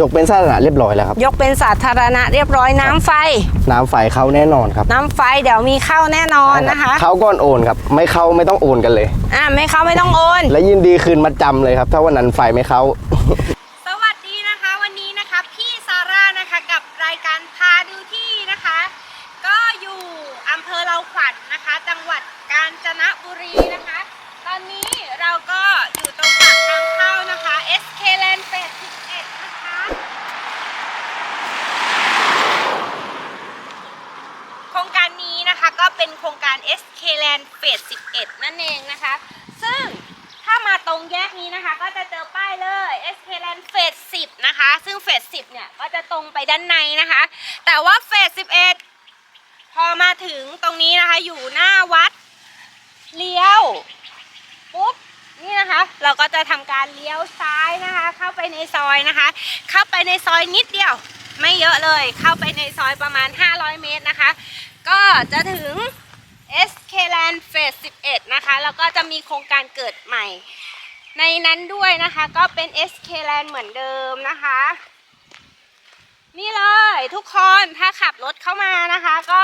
ยกเป็นสาธารณะเรียบร้อยแล้วครับ ยกเป็นสาธารณะเรียบร้อยน้ำไฟ น้ำไฟเข้าแน่นอนครับน้ำไฟเดี๋ยวมีเข้าแน่นอนนะคะ เข้าก่อนโอนครับ ไม่เข้าไม่ต้องโอนกันเลย อ่าไม่เข้าไม่ต้องโอน และยินดีคืนมัดจำเลยครับ ถ้าวันนั้นไฟไม่เข้า สวัสดีนะคะวันนี้นะคะพี่ซาร่านะคะกับรายการพาดูที่นะคะ ก็อยู่อำเภอเราขวัญนะคะ จังหวัดกาญจนบุรีนะคะ ตอนนี้เราก็อยู่ตรงปากทางเข้านะคะ SK Land 81นะคะ โครงการนี้นะคะก็ เป็นโครงการ SK Land p h a s 11 นั่นเองนะคะ ซึ่งถ้ามาตรงแยกนี้นะคะ ก็จะเจอป้ายเลย SK Land p h a s 10 นะคะ ซึ่ง p h a s 10 เนี่ย ก็จะตรงไปด้านในนะคะ แต่ว่า p h a s 11 พอมาถึงตรงนี้นะคะ อยู่หน้าวัดเลี้ยวปุ๊บนี่นะคะเราก็จะทำการเลี้ยวซ้ายนะคะ เข้าไปในซอยนะคะ เข้าไปในซอยนิดเดียว ไม่เยอะเลย เข้าไปในซอยประมาณ 500 เมตรนะคะ ก็จะถึง SK Land Phase 11 นะคะ แล้วก็จะมีโครงการเกิดใหม่ ในนั้นด้วยนะคะก็เป็น SK Land เหมือนเดิมนะคะ นี่เลยทุกคนถ้าขับรถเข้ามานะคะ ก็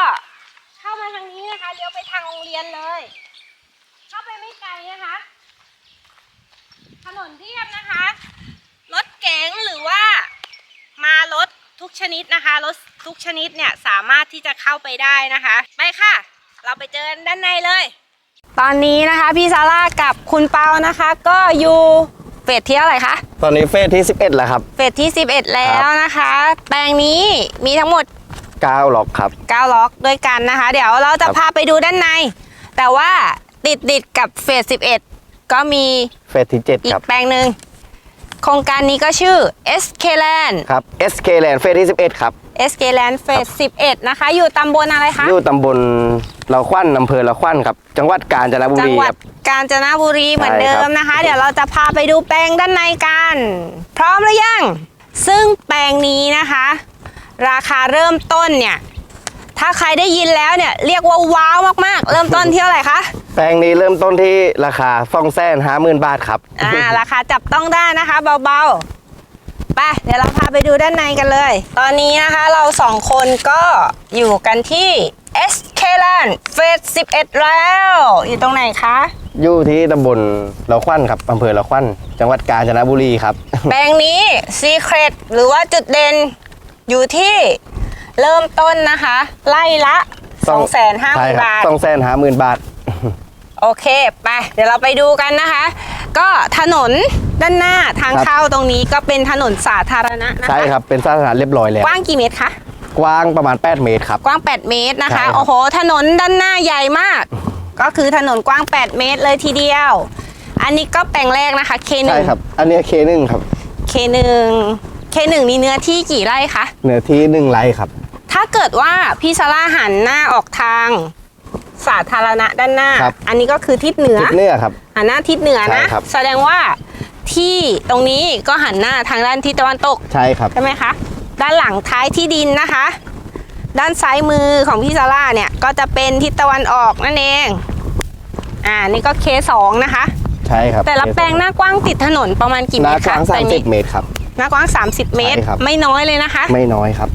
เข้ามาทางนี้นะคะเลี้ยวไปทางโรงเรียนเลย เข้าไปไม่ไกลนะคะ ถนนเรียบนะคะ รถเก๋งหรือว่ามารถ ทุกชนิดนะคะรถทุกชนิดเนี่ยสามารถที่จะเข้าไปได้นะคะ ไปค่ะ เราไปเจอกันด้านในเลย ตอนนี้นะคะพี่ซาร่ากับคุณเปานะคะ ก็อยู่เฟสที่เท่าไหร่คะตอนนี้เฟสที่ 11 แล้วครับ เฟสที่ 11 แล้วนะคะ แปลงนี้มีทั้งหมด 9 ล็อกครับ 9 ล็อกด้วยกันนะคะ เดี๋ยวเราจะครับพาไปดูด้านใน แต่ว่าติดติดๆกับเฟส11 ก็มีเฟสที่7อีคกรับแปลงหนึ่ง โครงการนี้ก็ชื่อ SK Land ครับ SK Land เฟสที่11 ครับ SK Land เฟส11 นะคะ อยู่ตำบลอะไรคะ อยู่ตำบลเราขวัญอำเภอเราขวัญครับ จังหวัดกาญจนบุจัรีงหวัคดรับ กาญจนบุรีเหมือนใช่เดิครัมบนะคะ เดี๋ยวเราจะพาไปดูแปลงด้านในกัน พร้อมหรือยัง ซึ่งแปลงนี้นะคะ ราคาเริ่มต้นเนี่ย ถ้าใครได้ยินแล้วเนี่ยเรียกว่าว้าวมากๆ เริ่มต้นที่เท่าไหร่คะ แปลงนี้เริ่มต้นที่ราคาฟองแสนห้าหมื่นบาทครับ อ่าราคาจับต้องได้นะคะเบาๆ ไปเดี๋ยวเราพาไปดูด้านในกันเลย ตอนนี้นะคะเราสองคนก็อยู่กันที่ SK Land เฟส11 แล้ว อยู่ตรงไหนคะ อยู่ที่ตำบลเราขวัญครับอำเภอเราขวัญจังหวัดกาญจนบุรีครับ แปลงนี้ Secret หรือว่าจุดเด่นอยู่ที่ เริ่มต้นนะคะ ไล่ละ2 5 0 0 0 0บาทสองแสนห้าหมื่นบาท โอเค ไป เดี๋ยวเราไปดูกันนะคะ ก็ถนนด้านหน้าทางครับเข้าตรงนี้ก็เป็นถนนสาธารณะนะคะใช่ครับ เป็นสาธารณะเรียบร้อยแล้ว กว้างกี่เมตรคะกว้างประมาณ 8 เมตรครับ กว้าง 8 เมตรนะใช่คะครับโอ้โห ถนนด้านหน้าใหญ่มาก ก็คือถนนกว้าง 8 เมตรเลยทีเดียว อันนี้ก็แปลงแรกนะคะ K1 ใช่ครับ อันนี้เคนึงครับ K1 K1 นี่เนื้อที่กี่ไร่คะ เนื้อที่หนึ่งไร่ครับถ้าเกิดว่าพี่ซาร่าหันหน้าออกทาง สาธารณะด้านหน้า ครับ อันนี้ก็คือทิศเหนือจุดเนื้อครับ หันหน้าทิศเหนือนะ ใช่ครับ แสดงว่าที่ตรงนี้ก็หันหน้าทางด้านทิศตะวันตก ใช่ครับ ใช่ไหมคะ ด้านหลังท้ายที่ดินนะคะ ด้านซ้ายมือของพี่ซาร่าเนี่ยก็จะเป็นทิศตะวันออกนั่นเอง อ่า นี่ก็ K2 นะคะ ใช่ครับแต่ละแปลงหน้ากว้างติดถนนประมาณกี่หเมน้าตรกว้าคะงสามแปลสินี้บเมตรครับ หน้ากว้าง 30 เมตร ใช่ครับ ไม่น้อยเลยนะคะ ไม่น้อยครับ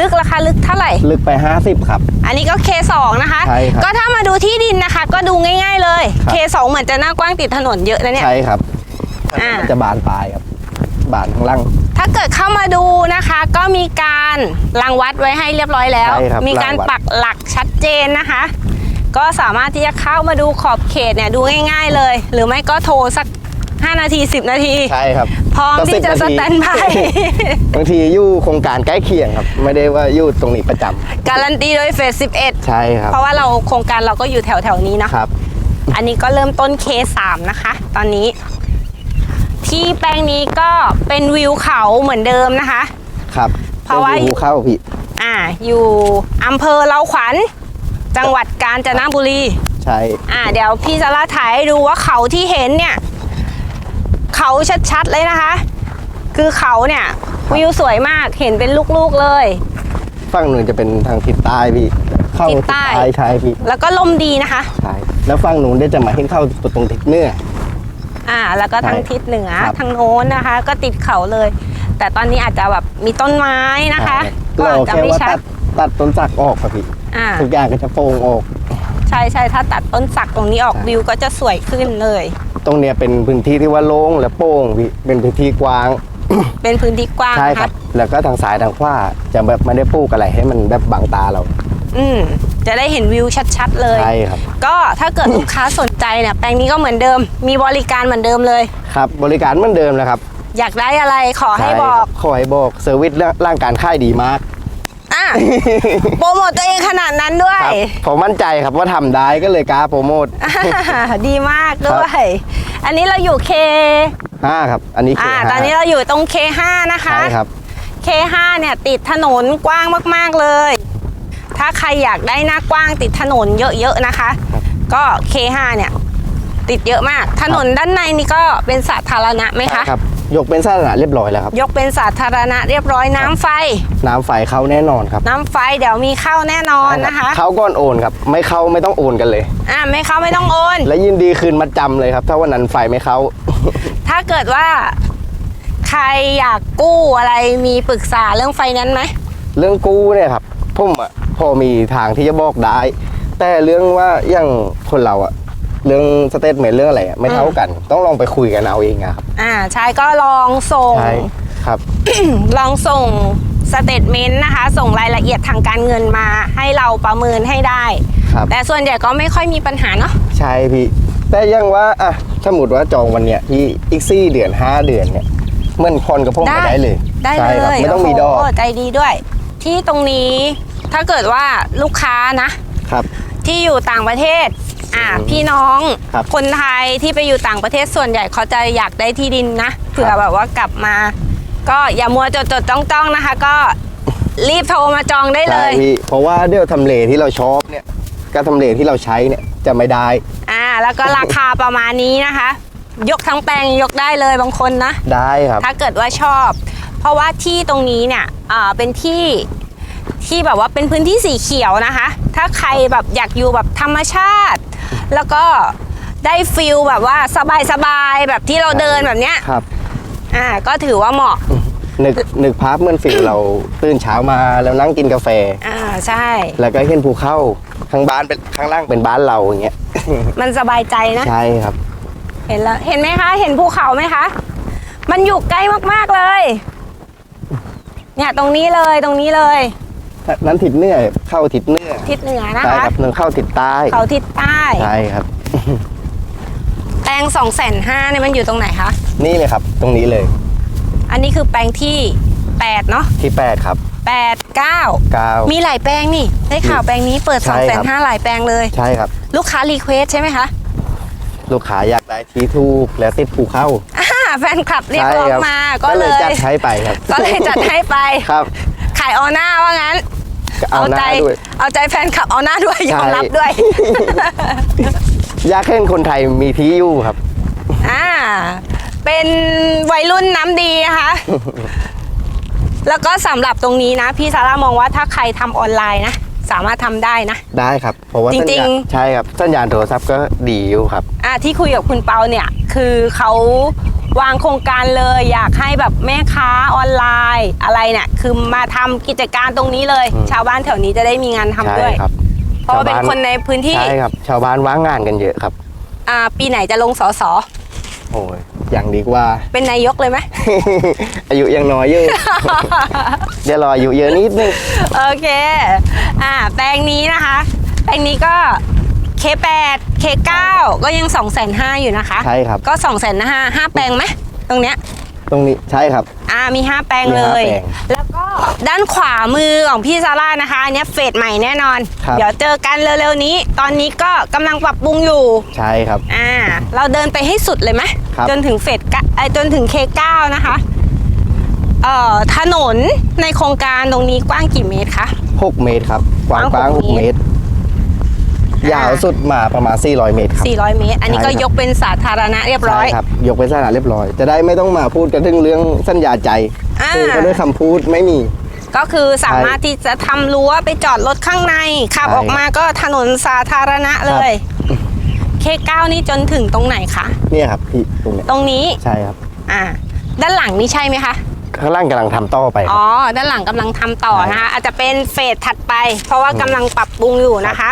ลึกราคาลึกเท่าไหร่ ลึกไป 50 ครับ อันนี้ก็ K2 นะคะ ใช่ครับก็ถ้ามาดูที่ดินนะคะ ก็ดูง่ายๆเลย ครับ K2 เหมือนจะหน้ากว้างติดถนนเยอะนะเนี่ย ใช่ครับอ่า มันจะบานปลายครับ บานข้างล่าง ถ้าเกิดเข้ามาดูนะคะ ก็มีการรังวัดไว้ให้เรียบร้อยแล้ว ใช่ครับมีการรังวัด ปักหลักชัดเจนนะคะ ก็สามารถที่จะเข้ามาดูขอบเขตเนี่ยดูง่าย ๆ เลย หรือไม่ก็โทรสัก 5 นาที 10 นาที ใช่ครับพร้อมก็ที่จะ10สนาทีแตนบายบางทีอยู่โครงการใกล้เคียงครับ ไม่ได้ว่าอยู่ตรงนี้ประจำการันตีโดยเฟสใช่ครับ11เพราะว่าเราโครงการเราก็อยู่แถวๆนี้เนาะครับ อันนี้ก็เริ่มต้น K3 นะคะ ตอนนี้ ที่แปลงนี้ก็เป็นวิวเขาเหมือนเดิมนะคะ ครับ เพราะว่าป็นภูเข้าพี่อ่า อยู่อำเภอเราขวัญ จังหวัดกาญจนบุรี ใช่ อ่า เดี๋ยวพี่จะลาถ่ายให้ดูว่าเขาที่เห็นเนี่ย เขาชัดๆเลยนะคะ คือเขาเนี่ยวิวสวยมากเห็นเป็นลูกๆเลย ฝั่งหนึ่งจะเป็นทางทิศใต้พี่เข้าทิศใต้ ใช่พี่แล้วก็ลมดีนะคะ ใช่แล้วฝั่งหนูได้จะมาเห็นเข้าตรงทิศเหนือ อ่า แล้วก็ทางใช่ทิศเหนือครับ ทางโน้นนะคะ ก็ติดเขาเลย แต่ตอนนี้อาจจะแบบมีต้นไม้นะคะ ก็เราอาจจะแค่ไม่ว่าชัตัดดตัดต้นสักออกครับพี่อ่า ทุกอย่างก็จะโป่งออก ใช่ใช่ถ้าตัดต้นสักตรงนี้ออกใช่ วิวก็จะสวยขึ้นเลย ตรงเนี้ยเป็นพื้นที่ที่ว่าโล่งและโป่งพี่เป็นพื้นที่กว้าง เป็นพื้นที่กว้างใช่นะครัคะบแล้วก็ทางซ้ายทางขวาจะแบบไม่ได้ปลูกอะไรให้มันแบบบังตาเรา อืมจะได้เห็นวิวชัดๆเลย ใช่ครับ ก็ถ้าเกิดลูกค้าสนใจเนี่ยแปลงนี้ก็เหมือนเดิม มีบริการเหมือนเดิมเลย ครับ บริการเหมือนเดิมนะครับอยากได้อะไรขอให้ช่บอกครับขอให้บอกเซอร์วิสเรื่องร่างการค่ายดีมากอะ โปรโมทตัวเองขนาดนั้นด้วย ครับผมมั่นใจครับว่าทำได้ก็เลยกล้าโปรโมทอ่าดีมากด้วย อันนี้เราอยู่เคห้าครับ อันนี้คือ่าห้าตอนนี้เราอยู่ตรง K5 นะคะ ใช่ครับ K5 เนี่ยติดถนนกว้างมากๆเลย ถ้าใครอยากได้หน้ากว้างติดถนนเยอะๆนะคะครับก็ K5 เนี่ยติดเยอะมาก ถนนด้านในนี่ก็เป็นสาธารณะไหมคะครับ ยกเป็นสาธารณะเรียบร้อยแล้วครับ ยกเป็นสาธารณะเรียบร้อยน้ำไฟ น้ำไฟเข้าแน่นอนครับน้ำไฟเดี๋ยวมีเข้าแน่นอนนะคะ เข้าก้อนโอนครับ ไม่เข้าไม่ต้องโอนกันเลย อ่าไม่เข้าไม่ต้องโอน และยินดีคืนมาจำเลยครับ ถ้าวันนั้นไฟไม่เข้า ถ้าเกิดว่า ใครอยากกู้อะไรมีปรึกษาเรื่องไฟนั้นซ์ไหมเรื่องกู้เนี่ยครับผมอะพอมีทางที่จะบอกได้ แต่เรื่องว่าอย่างคนเราอะ เรื่องสเตทเมนต์เรื่องอะไรอะไม่เท่ากัน ต้องลองไปคุยกันเอาเองอะครับอ่าใช่ก็ลองส่ง ใช่ครับ ลองส่งสเตทเมนต์นะคะ ส่งรายละเอียดทางการเงินมาให้เราประเมินให้ได้ ครับ แต่ส่วนใหญ่ก็ไม่ค่อยมีปัญหาเนาะ ใช่พี่ แต่ยังว่าอะสมมติว่าจองวันเนี้ยที่อีกซี่เดือนห้าเดือนเนี่ยเมื่อนคนกับพวกมาได้เลยได้ใช่เลครับยไม่ต้องมีดอกโโหใจดีด้วย ที่ตรงนี้ถ้าเกิดว่าลูกค้านะ ครับ ที่อยู่ต่างประเทศ อ่าอืมพี่น้องครับคนไทยที่ไปอยู่ต่างประเทศส่วนใหญ่เขาจะอยากได้ที่ดินนะเผื่อแบบว่ากลับมา ก็อย่ามัวจดจดจ้องจ้องๆนะคะ ก็รีบโทรมาจองได้เลใช่ย พี่เพราะว่าเดี๋ยวทำเลที่เราชอบเนี่ยกับทำเลที่เราใช้เนี่ยจะไม่ได้อ่า แล้วก็ราคาประมาณนี้นะคะ ยกทั้งแปลงยกได้เลยบางคนนะ ได้ครับ ถ้าเกิดว่าชอบ เพราะว่าที่ตรงนี้เนี่ยอ่าเป็นที่ที่แบบว่าเป็นพื้นที่สีเขียวนะคะ ถ้าใครแบบอยากอยู่แบบธรรมชาติ แล้วก็ได้ฟิลแบบว่าสบายๆแบบที่เราเดินแบบเนี้ยครับ อ่าก็ถือว่าเหมาะนึกนึกภาพเหมือนฟิลเราตื่นเช้ามาแล้วนั่งกินกาแฟ อ่าใช่ แล้วก็เห็นภูเขาข้างบ้านเป็นข้างล่างเป็นบ้านเราอย่างเงี้ยมันสบายใจนะ ใช่ครับ เห็นแล้วเห็นไหมคะ เห็นภูเขาไหมคะ มันอยู่ใกล้มากๆเลย เนี่ยตรงนี้เลยตรงนี้เลย นั้นทิศเหนือเข้าทิศเหนือทิศเหนือนะใช่คะครับนึงเข้าทิศใต้เขาทิศใต้ใช่ครับ แปลงสองแสนห้าเนี่ยมันอยู่ตรงไหนคะนี่เลยครับ ตรงนี้เลยอันนี้คือแปลงที่8เนาะที่8ครับ8 9 9มีหลายแปลงนี่ได้ข่าวแปลงนี้เปิดใช่2ครับ5 0 0หลายแปลงเลย ใช่ครับ ลูกค้ารีเควสใช่ไหมคะลูกค้าอยากได้ที่ถูกแล้วติดภูเข้าอ่าแฟนคลับเรียกใช่ร้องครับมาก็เลยจัดให้ไปครับก็เลยจัดให้ไป ครับ ขายเอาหน้าว่างั้นก็ เอาหน้าใจด้วย เอาใจแฟนคลับเอาหน้าด้วยใช่ยอมรับด้วยอยากให้คนไทยมีที่อยู่ครับ อ่า เป็นวัยรุ่นน้ำดีนะคะ แล้วก็สำหรับตรงนี้นะ พี่ซาร่ามองว่าถ้าใครทำออนไลน์นะ สามารถทำได้นะ ได้ครับ เพราะว่าจริงๆสัญญาณใช่ครับสัญญาณโทรศัพท์ก็ดีอยู่ครับ อะที่คุยกับคุณเปาเนี่ย คือเขา วางโครงการเลยอยากให้แบบแม่ค้าออนไลน์อะไรเนี่ยคือมาทำกิจการตรงนี้เลย อืม ชาวบ้านแถวนี้จะได้มีงานทำใช่ด้วยครับเพราะว่าเป็นชาวบ้คนในพื้นที่ใช่ครับ ชาวบ้านว่างงานกันเยอะครับ อ่าปีไหนจะลงสอสอโอ้ยอย่างดีกว่า เป็นนายกเลยไหม อายุยังน้อยอยู่ เดี๋ยวรออายุเยอะนิดนึง โอเค อ่า แปลงนี้นะคะ แปลงนี้ก็ K8 K9 ก็ยัง 2 5 0 0 0อยู่นะคะ ใช่ครับ ก็ 2 5 0 0 0 5แปลงไหมตรงเนี้ย ตรงนี้ใช่ครับ อ่ามี 5 แปลงมีเลห้ายแปลงแล้วก็ด้านขวามือของพี่ซาร่านะคะ อันเนี้ยเฟสใหม่แน่นอน ครับ เดี๋ยวเจอกันเร็วๆนี้ ตอนนี้ก็กำลังปรับปรุงอยู่ ใช่ครับ อ่า เราเดินไปให้สุดเลยไหมครับ จนถึงเฟสเก้าเอ้ยจนถึง K9 นะคะ เอ่อ ถนนในโครงการตรงนี้กว้างกี่เมตรคะ 6 เมตรครับกว้างกกว้าว้างงหก6เมตร ยาวสุดมาประมาณ 400 เมตรครับ400 เมตร อันนี้ก็ใช่ครับยกเป็นสาธารณะเรียบร้อย ใช่ครับ ยกเป็นสถานะเรียบร้อย จะได้ไม่ต้องมาพูดกันถึงเรื่องสัญญาใจอ่าคือก็ด้วยคำพูดไม่มีก็คือสามารถที่จะทำรั้วไปจอดรถข้างใน ขับใช่ออกมาก็ถนนสาธารณะเลย เคเก้านี่จนถึงตรงไหนคะเนี่ยครับพี่ตรงเนี้ยตรงนี้ใช่ครับ อ่า ด้านหลังนี่ใช่ไหมคะข้างล่างกำลังทำต่อไปอ๋อด้านหลังกำลังทำต่อนะคะ อาจจะเป็นเฟสถัดไป เพราะว่ากำลังปรับปรุงอยู่นะคะ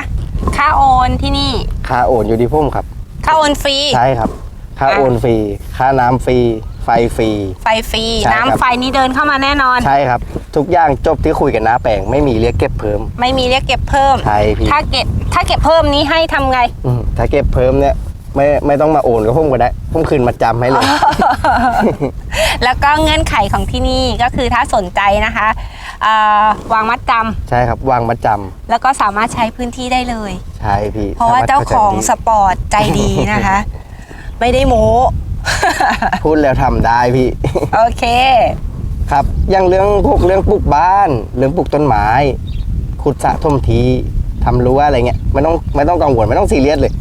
ค่าโอนที่นี่ ค่าโอนอยู่ที่พุ่มครับ ค่าโอนฟรี ใช่ครับ ค่าโอนฟรี ค่าน้ำฟรี ไฟฟรี ไฟฟรี ใช่ครับ น้ำไฟนี้เดินเข้ามาแน่นอน ใช่ครับ ทุกอย่างจบที่คุยกันน้าแปลงไม่มีเรียกเก็บเพิ่ม ไม่มีเรียกเก็บเพิ่ม ใช่พี่ถ้าเก็บถ้าเก็บเพิ่มนี้ให้ทำไง อืมถ้าเก็บเพิ่มเนี่ย ไม่ไม่ต้องมาโอนกับพุ่มก็ได้พุ่มคืนมาจำให้เลย แล้วก็เงื่อนไขของที่นี่ก็คือถ้าสนใจนะคะเอ่อวางมัดจใช่ครับวางมาจำำแล้วก็สามารถใช้พื้นที่ได้เลย ใช่พี่เพราะว่าสมถเจ้าของข้สปอร์ตใจดีนะคะ ไม่ได้โม้ พูดแล้วทำได้พี่ โอเค ครับอย่างเรื่องพวกเรื่องปลูกบ้าน เรื่องปลูกต้นไม้ขุดสระทมทีทำรั้วอะไรเงี้ยไม่ต้องไม่ต้องกังวลไม่ต้องซีเรียสเลย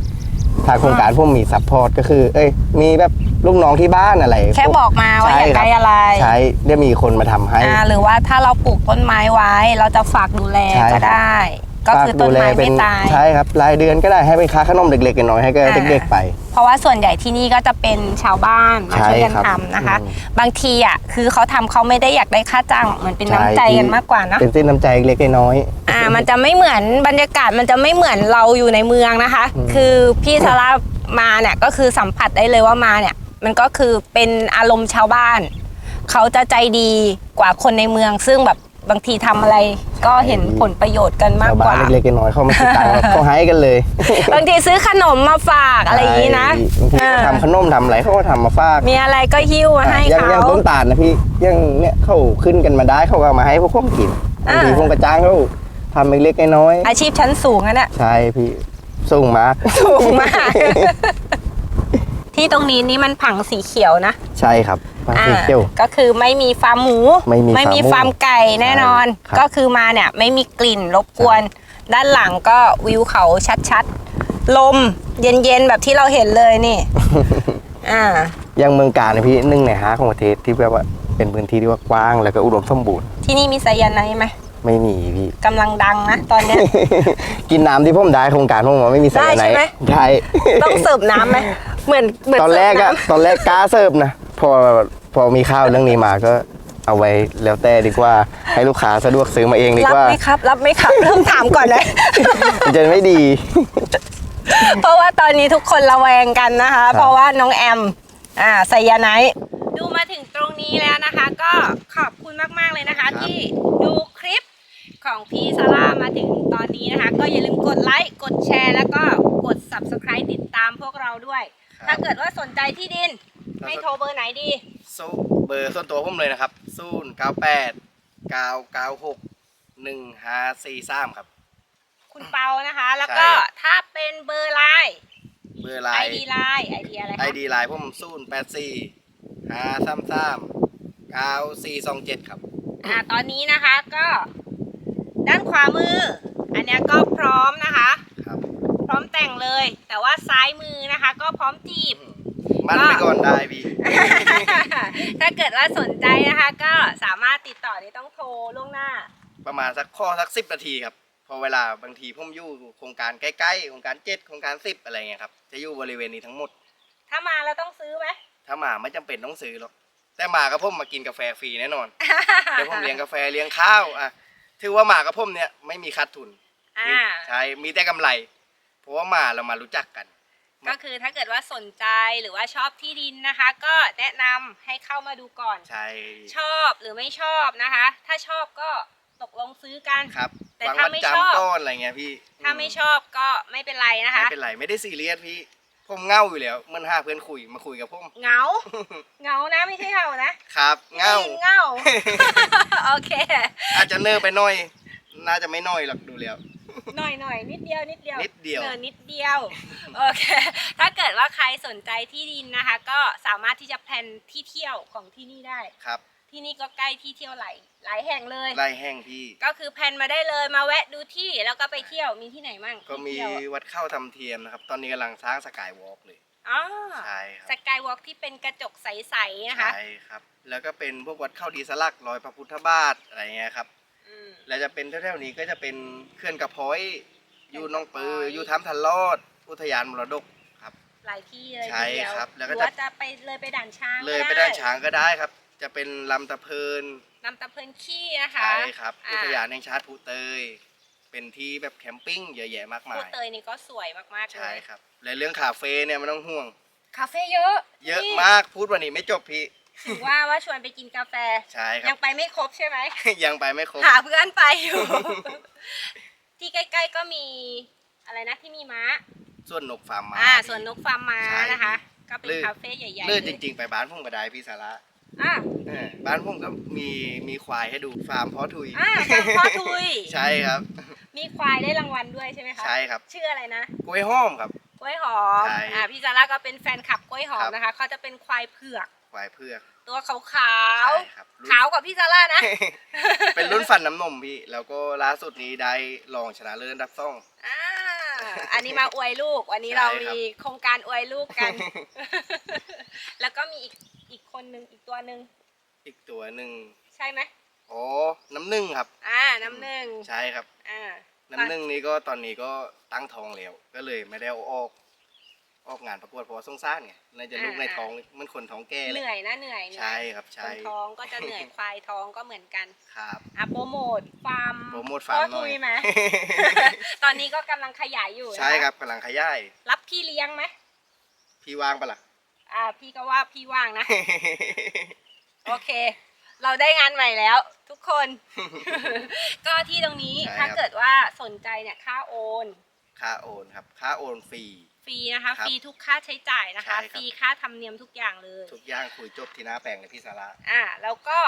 ทางโครงการพวกมีซัพพอร์ตก็คือ เอ้ย มีแบบลูกน้องที่บ้านอะไร แค่บอกมาว่าอยากใช่คได้บอะไร ใช้เดี๋ยวมีคนมาทำให้อ่าหรือว่าถ้าเราปลูกต้นไม้ไว้ เราจะฝากดูแลใช่ก็ได้ ก็คือต้นไม้ไม่ตายใช่ครับรายเดือนก็ได้ให้เป็นค่าขนมเด็กๆน้อยๆให้ก็อ่าเด็กๆไป เพราะว่าส่วนใหญ่ที่นี่ก็จะเป็นชาวบ้านมาใช่ช่วยกันครับทำนะคะอืมบางทีอะคือเขาทำเขาไม่ได้อยากได้ค่าจ้างหรอกเหมือนเป็นน้ำใจกันมากกว่าเนอะเป็นสิ้นน้ำใจเล็กๆน้อยอ่า มันจะไม่เหมือนบรรยากาศมันจะไม่เหมือนเราอยู่ในเมืองนะคะอืมคือพี่ซาร่ามาเนี่ยก็คือสัมผัสได้เลยว่ามาเนี่ย มันก็คือเป็นอารมณ์ชาวบ้านเขาจะใจดีกว่าคนในเมืองซึ่งแบบ บางทีทำอะไรก็เห็นผลประโยชน์กันๆมากชาวกบ้านว่าเล็กๆน้อยๆเข้ามาคิดตังค์แบบเขาให้กันเลยบางทีซื้อขนมมาฝากอะไรอย่างนี้นะใช่บางทีก็ทำขนมทำอะไรเขาก็ทำมาฝาก มีอะไรก็หิ้วมาให้ยังเขา ยังต้นตาลนะพี่ยังเนี่ยเขาขึ้นกันมาได้เขาก็เอามาให้พวกผมกินอ่า บางทีพวกกระจ้างเขาทำเล็กๆน้อยอาชีพชั้นสูงอะเนี่ย ๆใช่พี่สูงมากสูงมาก ที่ตรงนี้นี่มันผังสีเขียวนะ ใช่ครับ ปลาอ่าสีเขียว ก็คือไม่มีฟาร์มหมูไม่มีไม่มีฟาฟาร์ร์มมหมูไก่แน่นอนใช่ครับก็คือมาเนี่ยไม่มีกลิ่นรบกวน ด้านหลังก็วิวเขาชัดๆ ลมเย็นๆ แบบที่เราเห็นเลยนี่ อ่ายังเมืองการนะพี่หนึ่งในห้าของประเทศที่แบบว่าเป็นพื้นที่ที่ว่ากว้างแล้วก็อุดมสมบูรณ์ ที่นี่มีไซยาไนด์ไหมไม่มีพี่กำลังดังนะตอนเนี้ยกินน้ำที่ผมได้โครงการผมว่าไม่มีสารได้ไหนใช่ไหมใช่ต้องเสิร์ฟน้ำไหมเหมือนเหมือนตอนแรกอะเสิฟตอนแรกกล้าเสิร์ฟนะ พอพอมีข้าวเรื่องนี้มาก็เอาไว้แล้วแต่ดีกว่า ให้ลูกค้าสะดวกซื้อมาเองดีน้ำรับกว่า ไหมครับ รับไหมครับ เริ่มถามก่อนเลยมันจะไม่ดี เพราะว่าตอนนี้ทุกคนระแวงกันนะคะครับเพราะว่าน้องแอม อ่าไซยาไนท์ดูมาถึงตรงนี้แล้วนะคะ ก็ขอบคุณมาก ๆ เลยนะคะ ที่ดูคลิปของพี่ซาร่ามาถึงตอนนี้นะคะ ก็อย่าลืมกดไลค์ กดแชร์ แล้วก็กด subscribe ติดตามพวกเราด้วยครับถ้าเกิดว่าสนใจที่ดิน ให้โทรเบอร์ไหนดีสู้เบอร์ส่วนตัวผมเลยนะครับศูนย์เก้าแปดเก้าเก้าหกหนึ่งห้าสี่สามครับ คุณเปานะคะ แล้วก็ใช่ครับถ้าเป็นเบอร์ไลน์เบอร์ไลไอน์ดีไลน์ไอดีอะไรไอคะดีไลน์ผมศูนย์แปดสี่ห้าสามสามเก้าสี่สองเจ็ดครับ อ่าตอนนี้นะคะก็ ด้านขวามือ อันเนี้ยก็พร้อมนะคะ ครับ พร้อมแต่งเลย แต่ว่าซ้ายมือนะคะ ก็พร้อมจีบมั นไปก่อนได้พี่ ถ้าเกิดว่าสนใจนะคะ ก็สามารถติดต่อได้ต้องโทรล่วงหน้า ประมาณสักข้อสักสิบนาทีครับ พอเวลาบางทีผมอยู่โครงการใกล้ๆโครงการเจ็ดโครงการสิบอะไรเงี้ยครับ จะอยู่บริเวณนี้ทั้งหมด ถ้ามาแล้วต้องซื้อไหมถ้ามาไม่จำเป็นต้องซื้อหรอก แต่มากับผมมากินกาแฟฟรีแน่นอน เดี๋ยวผมเลี้ยงกาแฟเลี้ยงข้าวอะ ถือว่ามากับผมเนี่ยไม่มีขาดทุนอ่าใช่ มีแต่กำไร เพราะว่ามาเรามารู้จักกัน ก็คือถ้าเกิดว่าสนใจหรือว่าชอบที่ดินนะคะ ก็แนะนำให้เข้ามาดูก่อน ใช่ชอบหรือไม่ชอบนะคะ ถ้าชอบก็ตกลงซื้อกัน ครับแต่วางถ้ามัดไม่ชอบ จำก้อนอะไรเงี้ยพี่ถ้าไม่ชอบก็ไม่เป็นไรนะคะไม่เป็นไรไม่ได้ซีเรียสพี่ ผมเหงาอยู่แล้วเมื่อห้าเพื่อนคุยมาคุยกับผม เหงาเหงานะไม่ใช่เหงานะครับเหงาเหงา โอเค อาจจะเนิร์ไปหน่อย น่าจะไม่น้อยหรอกดูแล้ว หน่อยหน่อยนิดเดียวนิดเดียวนิดเดียวออนิดเดียวโอเคถ้าเกิดว่าใครสนใจที่ดินนะคะ ก็สามารถที่จะแพลนที่เที่ยวของที่นี่ได้ ครับที่นี่ก็ใกล้ที่เที่ยวหลายหลายแห่งเลยไล่แห้งพี่ ก็คือแพลนมาได้เลยมาแวะดูที่แล้วก็ไปเที่ยวมีที่ไหนมั่งก็มีที่เที่ยวอะวัดเข้าทำเทียมนะครับ ตอนนี้กำลังสร้างสกายวอล์กเลย อ๋อใช่คสรับกายวอล์กที่เป็นกระจกใสๆนะคะ ใช่ครับ แล้วก็เป็นพวกวัดเข้าดีสลักรอยพระพุทธบาทอะไรเงี้ยครับอืม แล้วจะเป็นแถวๆนี้ก็จะเป็นเขื่อนกระพ้อย อยู่หน้องปือเขื่อนกระพ้อยอยู่ท้ำทันลอด อุทยานมรดกครับ หลายที่เลยใช่ทีเดียวครับแล้วก็หรือจะ ว่าจะไปเลยไปด่านช้างเลยก็ไปด้านช้างก็ได้ครับจจะเป็นลำตะเพินน้ำตะเพินขี้นะคะใช่ครับอ่าอุทยานแห่งชาติภูเตย เป็นที่แบบแคมปิ้งเยอะแยะมากพูมาดยเตยนี่ก็สวยมากๆเลใช่ยครับ และเรื่องคาเฟ่เนี่ยไม่ต้องห่วง คาเฟ่เยอะเยอะนี่มากพูดวันนี้ไม่จบพี่ ถึงว่าว่าชวนไปกินกาแฟ ใช่คยัรับ งไปไม่ครบใช่ไหม ยังไปไม่ครบ หาเพื่อนไปอยู่ ที่ใกล้ ๆก็มีอะไรนะที่มีม้า ส่วนนกฟาร์มมา อ่าสวนนกฟาร์มม้าใช่นะคะ ก็เป็นลื่น คาเฟ่ใหญ่ๆเลื่อนจลยริง ๆ ไปบ้านผมก็ได้พี่สาระอะเออบ้านผมก็มีมีควายให้ดูฟาร์มเพาะทุย อ่าฟาร์มพ่อทุย ใช่ครับ มีควายได้รางวัลด้วยใช่ไหมคะ ใช่ครับชื่ออะไรนะ กล้วยห้อมครับ กล้วยหอม ใช่อ่าพี่ซาร่าก็เป็นแฟนคลับกล้วยหอมครับ นะคะ เขาจะเป็นควายเผือก ควายเผือกตัวขาวใช่ครับรุ่นๆขาวกว่าพี่ซาร่านะ เป็นรุ่นฟันน้ำนมพี่ แล้วก็ล่าสุดนี้ได้รองชนะเลิศอันดับซ่อง อ่าอันนี้มาอวยลูก วันนี้ใช่เราครับมีโครงการอวยลูกกันแล้วก็มีอีกอีกคนนึงอีกตัวหนึ่งอีกตัวหนึ่งใช่ไหมอ๋อน้ำหนึ่งครับ อ่าน้ำหนึ่งใช่ครับ อ่า น้ำหนึ่งนี้ก็ตอนนี้ก็ตั้งท้องแล้ว ก็เลยไม่ได้เอาออก ออกงานประกวดเพราะว่าสงสารไงน่าจะลูกในท้องเหมันคนท้องแก่เลเหยนื่อยนะเหนื่อยเหนื่อยใช่ครับคใช่นท้องก็จะเหนื่อย ควายท้องก็เหมือนกันครับ อะโปรโมทฟาร์มโปรโมทฟาร์มหน่อยพ่ทุยไหม ตอนนี้ก็กำลังขยายอยู่นะะใช่ครับกำลังขยายรับพี่เลี้ยงไหมพี่ว่างปะล่ะ อ่าพี่ก็ว่าพี่ว่างนะ โอเค เราได้งานใหม่แล้ว ทุกคน ก็ที่ตรงนี้ใช่ครับ ถ้าเกิดว่าสนใจเนี่ยค่าโอน ค่าโอนครับ ค่าโอนฟรี ฟรีนะคะ ครับฟรีทุกค่าใช้จ่ายนะคะ ใช่ครับ ฟรีค่าธรรมเนียมทุกอย่างเลย ทุกอย่างคุยจบที่หน้าแปลงเลยพี่สาระอ่าแล้วก็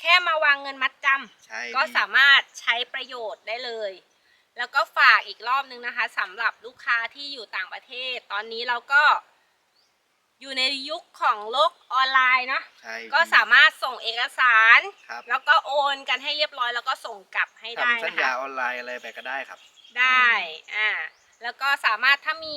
แค่มาวางเงินมัดจำใช่ก็พี่สามารถใช้ประโยชน์ได้เลย แล้วก็ฝากอีกรอบนึงนะคะสำหรับลูกค้าที่อยู่ต่างประเทศ ตอนนี้เราก็ อยู่ในยุคของโลกออนไลน์เนาะใช่พี่ก็สามารถส่งเอกสาร ครับแล้วก็โอนกันให้เรียบร้อยแล้วก็ส่งกลับให้ได้ทำสัญนะญาคะ ออนไลน์อะไรไปก็ได้ครับ ได้ อ่า แล้วก็สามารถถ้ามี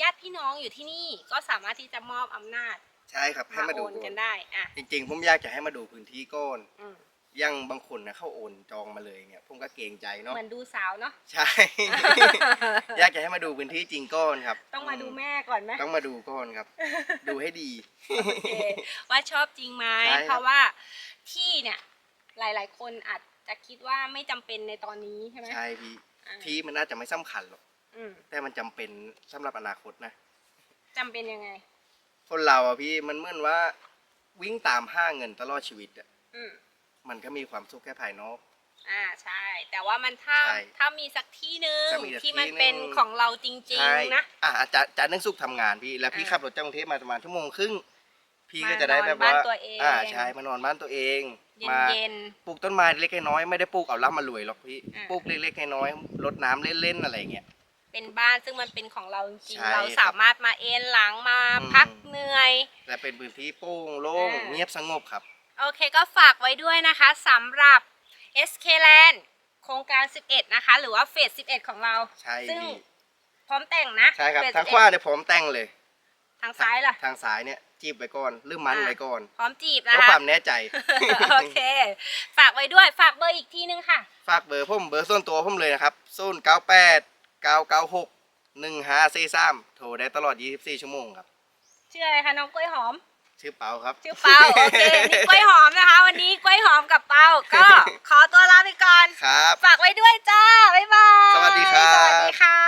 ญาติพี่น้องอยู่ที่นี่ก็สามารถที่จะมอบอำนาจใช่ครับให้มามาโอดูนกันได้อะจริง ๆ ผมอยากจะให้มาดูพื้นที่ก่อนอืมอยังบางคนนะเข้าโอนจองมาเลยเนี่ยผมก็เกรงใจเนาะเหมือนดูสาวเนาะ ใช่ อยากจะให้มาดูพื้นที่จริงก่อนครับต้องมาดูแม่ก่อนไหม ต้องมาดูก่อนครับ ดูให้ดี โอเคว่าชอบจริงไหมใช่ครับเพราะว่าที่เนี่ยหลาย ๆ คนอาจจะคิดว่าไม่จำเป็นในตอนนี้ใช่ไหมใช่พี่ อ่าที่มันน่าจะไม่สำคัญหรอก อืมแต่มันจำเป็นสำหรับอนาคตนะ จำเป็นยังไง คนเราอะพี่มันเหมือนว่า วิ่งตามห้าเงินตลอดชีวิตอะอืมมันก็มีความสุขแค่ภายนอก อ่าใช่ แต่ว่ามันถ้าใช่ถ้ามีสักที่หนึ่งถ้ามีสักที่มันที่หนึ่งเป็นของเราจริง ใช่ๆ นะ อะอาจารย์อาจารย์นั่งสุขทำงานพี่ แล้วพี่อ่าขับรถจากกรุงเทพมาประมาณชั่วโมงครึ่ง พี่ก็มาจะได้แบบนอนบ้าว่านตัวเอง อ่าใช่มานอนบ้านตัวเองเย็นมาเย็น ปลูกต้นไม้เล็กๆน้อยๆไม่ได้ปลูกเอาล่ำมารวยหรอกพี่ อ่า ปลูกเล็กๆน้อยๆรดน้ำเล่นๆอะไรอย่างเงี้ยๆ เป็นบ้านซึ่งมันเป็นของเราจริงใช่ๆเราสามารถมาเอนหลังมาอืม พักเหนื่อย และเป็นพื้นที่โปร่งโล่งอ่า เงียบสงบครับ โอเคก็ฝากไว้ด้วยนะคะสำหรับ SK Land โครงการ 11 นะคะ หรือว่าเฟส 11 ของเรา ใช่ซึ่ง พี่พร้อมแต่งนะใช่ครับเฟสทาง11ขวาเนี่ยผมแต่งเลยทางซ้ายล่ะ ทางซ้ายเนี่ยจีบไปก่อนหรือมันอ่า ไว้ก่อนพร้อมจีบเพื่นะอคะ ความแน่ใจ โอเค ฝากไว้ด้วยฝากเบอร์อีกทีนึงค่ะ ฝากเบอร์ผมเบอร์ส่วนตัวผมเลยนะครับ0 9 8 9 9 6 1 5 4 3 โทรได้ตลอด 24 ชั่วโมงครับ ชื่ออะไรคะน้องกล้วยหอม ชื่อเปาครับ ชื่อเปาโอเคนี่กล้วยหอมนะคะ วันนี้กล้วยหอมกับเปาก็ขอตัวลาไปก่อน ครับ ฝากไว้ด้วยจ้า บ๊ายบาย สวัสดีครับ สวัสดีค่ะ